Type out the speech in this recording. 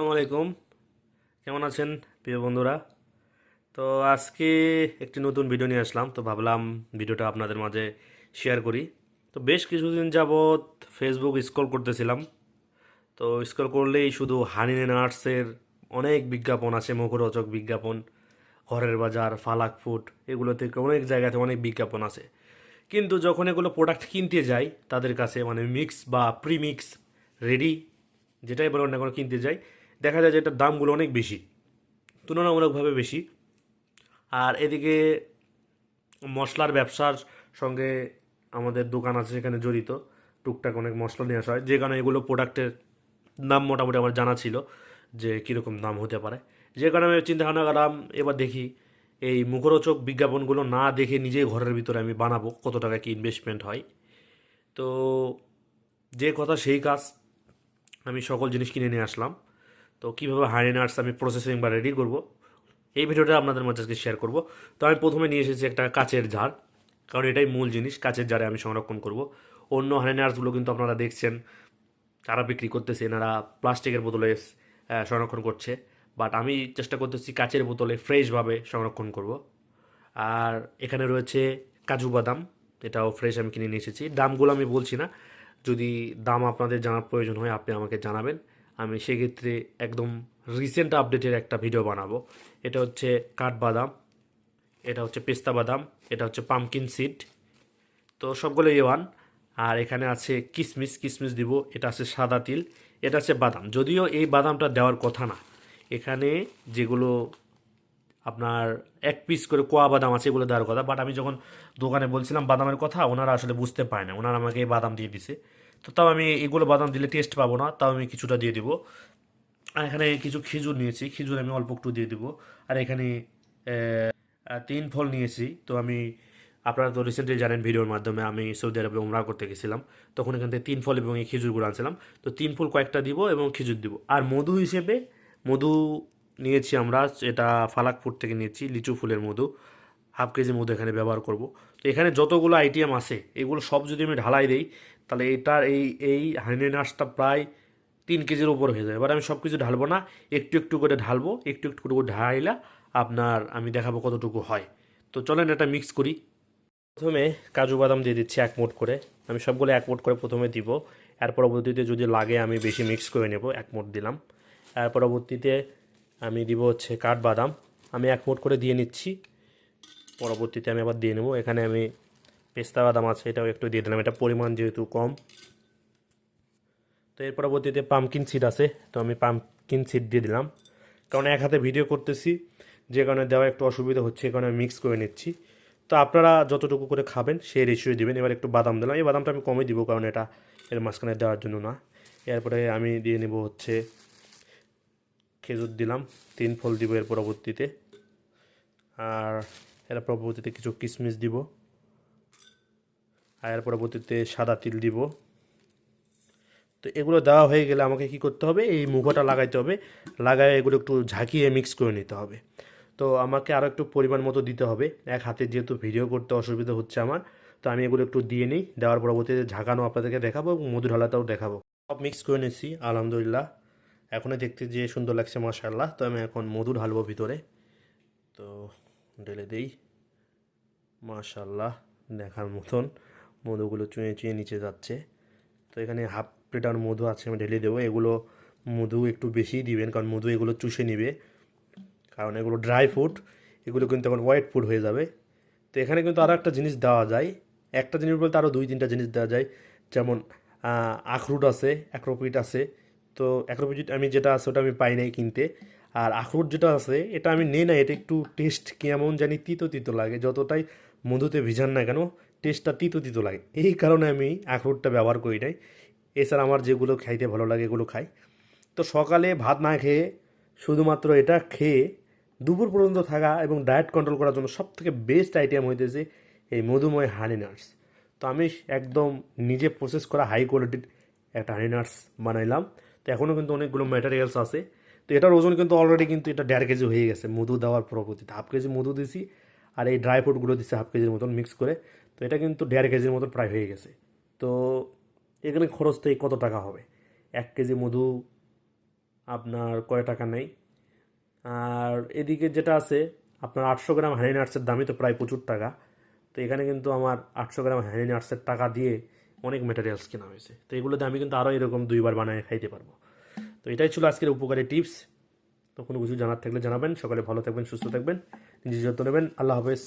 আসসালামু আলাইকুম। কেমন আছেন প্রিয় বন্ধুরা? তো আজকে একটি নতুন ভিডিও নিয়ে আসলাম। তো ভাবলাম ভিডিওটা আপনাদের মাঝে শেয়ার করি। তো বেশ কিছুদিন যাবৎ ফেসবুক স্ক্রল করতেছিলাম। তো স্ক্রল করলেই শুধু হানি নার্সের অনেক বিজ্ঞাপন আছে, মুখরোচক বিজ্ঞাপন, ঘরের বাজার, ফালাক ফুড এগুলো থেকে অনেক জায়গাতে অনেক বিজ্ঞাপন আছে। কিন্তু যখন এগুলো প্রোডাক্ট কিনতে যাই, তাদের কাছে মানে মিক্স বা প্রিমিক্স রেডি যেটাই বলুন না কোনো কিনতে যাই দেখা যায় যে এটার দামগুলো অনেক বেশি, তুলনামূলকভাবে বেশি। আর এদিকে মশলার ব্যবসার সঙ্গে আমাদের দোকান আছে সেখানে জড়িত, টুকটাক অনেক মশলা নিয়ে আসা হয়, যে কারণে এগুলো প্রোডাক্টের দাম মোটামুটি আমার জানা ছিল যে কীরকম দাম হতে পারে। যে কারণে আমি চিন্তা ভাবনা করলাম, এবার দেখি এই মুখরোচক বিজ্ঞাপনগুলো না দেখে নিজেই ঘরের ভিতরে আমি বানাবো, কত টাকা কি ইনভেস্টমেন্ট হয়। তো যে কথা সেই কাজ আমি সকল জিনিস কিনে নিয়ে আসলাম। তো কীভাবে হানি নাটস আমি প্রসেসিং বা রেডি করব, এই ভিডিওটা আপনাদের মাঝে আজকে শেয়ার করব। তো আমি প্রথমে নিয়ে এসেছি একটা কাচের জার কারণ এটাই মূল জিনিস, কাচের জারে আমি সংরক্ষণ করব। অন্য হানি নাটসগুলো কিন্তু আপনারা দেখছেন, তারা বিক্রি করতেছে, এনারা প্লাস্টিকের বোতলে সংরক্ষণ করছে। বাট আমি চেষ্টা করতেছি কাচের বোতলে ফ্রেশভাবে সংরক্ষণ করব। আর এখানে রয়েছে কাজু বাদাম, এটাও ফ্রেশ আমি কিনে নিয়ে এসেছি। দামগুলো আমি বলছি না, যদি দাম আপনাদের জানার প্রয়োজন হয়, আপনি আমাকে জানাবেন। আমি সেক্ষেত্রে একদম রিসেন্ট আপডেটের একটা ভিডিও বানাবো। এটা হচ্ছে কাঠবাদাম, এটা হচ্ছে পেস্তা বাদাম, এটা হচ্ছে পামকিন সিড তো সবগুলো ওয়ান আর এখানে আছে কিশমিশ কিশমিশ দিব, এটা আছে সাদা তিল, এটা আছে বাদাম। যদিও এই বাদামটা দেওয়ার কথা না। এখানে যেগুলো আপনার এক পিস করে কোয়া বাদাম আছে এগুলো দেওয়ার কথা বাট আমি যখন দোকানে বলছিলাম বাদামের কথা, ওনারা আসলে বুঝতে পারে না। ওনারা আমাকে এই বাদাম দিয়ে দিছে। তো তাও আমি এগুলো বাদাম দিলে টেস্ট পাবো না, তাও আমি কিছুটা দিয়ে দিব। আর এখানে কিছু খেজুর নিয়েছি, খেজুর আমি অল্প একটু দিয়ে দিব। আর এখানে তিন ফল নিয়েছি। তো আমি, আপনারা তো রিসেন্টলি জানেন ভিডিওর মাধ্যমে, আমি সৌদি আরবে উমরা করতে গেছিলাম। তখন এখান থেকে তিন ফল এবং এই খেজুরগুলো আনছিলাম। তো তিন ফুল কয়েকটা দিব এবং খেজুর দিব। আর মধু হিসেবে, মধু নিয়েছি আমরা, এটা ফালাকপুর থেকে নিয়েছি, লিচু ফুলের মধু। হাফ কেজি মধু এখানে ব্যবহার করব। তো এখানে যতগুলো আইটেম আছে, এগুলো সব যদি আমি ঢালাই দেই তাহলে এটার এই এই হানি নাটসটা প্রায় তিন কেজির উপর হয়ে যায়। এবার আমি সব কিছু ঢালবো না, একটু একটু করে ঢালবো, একটু একটু করে ঢাইলা আপনার আমি দেখাবো কতটুকু হয়। তো চলেন এটা মিক্স করি। প্রথমে কাজু বাদাম দিয়ে দিচ্ছি এক মোট করে। আমি সবগুলো এক মোট করে প্রথমে দিব। এর পরবর্তীতে যদি লাগে আমি বেশি মিক্স করে নেব, এক মোট দিলাম। এর পরবর্তীতে আমি দিব হচ্ছে কাঠবাদাম। আমি এক মোট করে দিয়ে নিচ্ছি। পরবর্তীতে আমি আবার দিয়ে নেব। এখানে আমি পেস্তা বাদাম আছে, এটাও একটু দিয়ে দিলাম। এটা পরিমাণ যেহেতু কম। তো এর পরবর্তীতে পামকিন সিড আছে, তো আমি পামকিন সিড দিয়ে দিলাম। কারণ এক হাতে ভিডিও করতেছি, যে কারণে দেওয়া একটু অসুবিধা হচ্ছে, এই কারণে মিক্স করে নিচ্ছি। তো আপনারা যতটুকু করে খাবেন, সেই রেশিও দেবেন। এবার একটু বাদাম দিলাম। এই বাদামটা আমি কমই দিব, কারণ এটা এর মাঝখানে দেওয়ার জন্য না। এরপরে আমি দিয়ে নেব হচ্ছে খেজুর দিলাম, তিন ফল দিব এর পরবর্তীতে। আর এর পরবর্তীতে কিছু কিশমিশ দিব। আর এর পরবর্তীতে সাদা তিল দিব। তো এগুলো দেওয়া হয়ে গেলে আমাকে কি করতে হবে? এই মুখোটা লাগাইতে হবে। লাগায় এগুলো একটু ঝাঁকিয়ে মিক্স করে নিতে হবে। তো আমাকে আরও একটু পরিমাণ মতো দিতে হবে। এক হাতে যেহেতু ভিডিও করতে অসুবিধা হচ্ছে আমার, তো আমি এগুলো একটু দিয়ে নিই। দেওয়ার পরবর্তীতে ঝাঁকানো আপনাদেরকে দেখাবো এবং মধু ঢালাটাও দেখাবো। সব মিক্স করে নিচ্ছি আলহামদুলিল্লাহ। এখনই দেখতে যে সুন্দর লাগছে মাশাল্লাহ তো আমি এখন মধু ঢালবো ভিতরে, তো ঢেলে দেই। মাশাল্লাহ দেখার মতন। মধুগুলো চুঁয়ে চুঁয়ে নিচে যাচ্ছে। তো এখানে হাফ লিটার মধু আছে, আমি ঢেলে দেবো। এগুলো মধু একটু বেশিই দিবেন, কারণ মধু এগুলো চুষে নিবে। কারণ এগুলো ড্রাই ফ্রুট এগুলো কিন্তু এখন হোয়াইট ফুড হয়ে যাবে। তো এখানে কিন্তু আরও একটা জিনিস দেওয়া যায়। একটা জিনিস বলতে আরও দুই তিনটা জিনিস দেওয়া যায়। যেমন আখরুট আছে অ্যাক্রোপিট আছে। তো অ্যাক্রোপিট আমি যেটা আছে ওটা আমি পাই নাই কিনতে। আর আখরুট যেটা আছে, এটা আমি নেই না এটা একটু টেস্ট কেমন জানি তিতো তিতো লাগে। যতটাই মধুতে ভিজান না কেন টেস্টটা তিতো তিতো লাগে। এই কারণে আমি আখরোটটা ব্যবহার করি নাই। এছাড়া আমার যেগুলো খাইতে ভালো লাগে এগুলো খাই। তো সকালে ভাত না খেয়ে শুধুমাত্র এটা খেয়ে দুপুর পর্যন্ত থাকা এবং ডায়েট কন্ট্রোল করার জন্য সবথেকে বেস্ট আইটেম হইতেছে এই মধুময় হানি নাটস তো আমি একদম নিজে প্রসেস করা হাই কোয়ালিটির একটা হানি নাটস বানাইলাম। তো এখনও কিন্তু অনেকগুলো ম্যাটেরিয়ালস আছে। তো এটার ওজন কিন্তু অলরেডি কিন্তু এটা দেড় কেজি হয়ে গেছে। মধু দেওয়ার পরবর্তীতে হাফ কেজি মধু দিছি। আর এই ড্রাই ফ্রুটগুলো দিছি হাফ কেজির মতন মিক্স করে। তো এটা কিন্তু দেড় কেজির মতো প্রায় হয়ে গেছে। তো এখানে খরচ তো কত টাকা হবে? এক কেজি মধু আপনার কয় টাকা নেই? আর এদিকে যেটা আছে, আপনার আটশো গ্রাম হানি নাটসের দামই তো প্রায় প্রচুর টাকা। তো এখানে কিন্তু আমার আটশো গ্রাম হানি নাটসের টাকা দিয়ে অনেক ম্যাটেরিয়ালস কেনা হয়েছে। তো এগুলোতে আমি কিন্তু আরও এরকম দুইবার বানায় খাইতে পারব। তো এটাই ছিল আজকের উপকারী টিপস তো কোনো কিছু জানার থাকলে জানাবেন। সকালে ভালো থাকবেন, সুস্থ থাকবেন। নিজের যত্ন নেবেন। আল্লাহ হাফেজ।